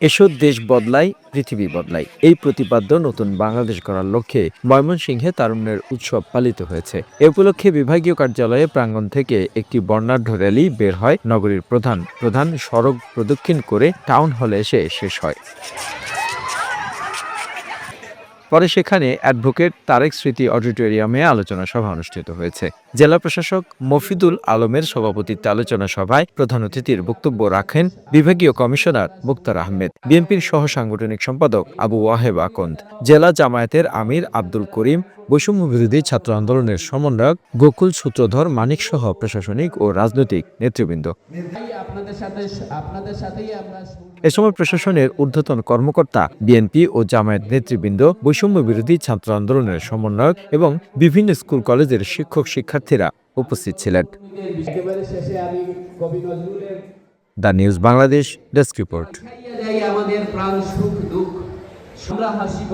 এসো দেশ বদলাই, পৃথিবী বদলাই। এই প্রতিপাদ্য নতুন বাংলাদেশ গড়ার লক্ষ্যে ময়মনসিংহে তারুণ্যের উৎসব পালিত হয়েছে। এ উপলক্ষে বিভাগীয় কার্যালয়ে প্রাঙ্গণ থেকে একটি বর্ণাঢ্য র্যালি বের হয় নগরীর প্রধান প্রধান সড়ক প্রদক্ষিণ করে টাউন হলে এসে শেষ হয়। পরে সেখানে অ্যাডভোকেট তারেক স্মৃতি অডিটোরিয়ামে আলোচনা সভা অনুষ্ঠিত হয়েছে। জেলা প্রশাসক মফিদুল আলমের সভাপতিত্বে আলোচনা সভায় প্রধান অতিথির বক্তব্য রাখেন বিভাগীয় কমিশনার মুক্তার আহমেদ, বিএনপির সহ সাংগঠনিক সম্পাদক আবু ওয়াহেব আকন্দ, জেলা জামায়াতের আমির আব্দুল করিম, বৈষম্য বিরোধী ছাত্র আন্দোলনের সমন্বয়ক গোকুল সূত্রধর মানিক সহ প্রশাসনিক ও রাজনৈতিক নেতৃবৃন্দ। এ সময় প্রশাসনের ঊর্ধ্বতন কর্মকর্তা বিএনপি ও জামায়াত নেতৃবৃন্দ বৈষম্য বিরোধী ছাত্র আন্দোলনের সমন্বয়ক এবং বিভিন্ন স্কুল কলেজের শিক্ষক শিক্ষার্থীরা উপস্থিত ছিলেন। The news Bangladesh desk report. আমাদের প্রাণ সুখ দুঃখ। হাসি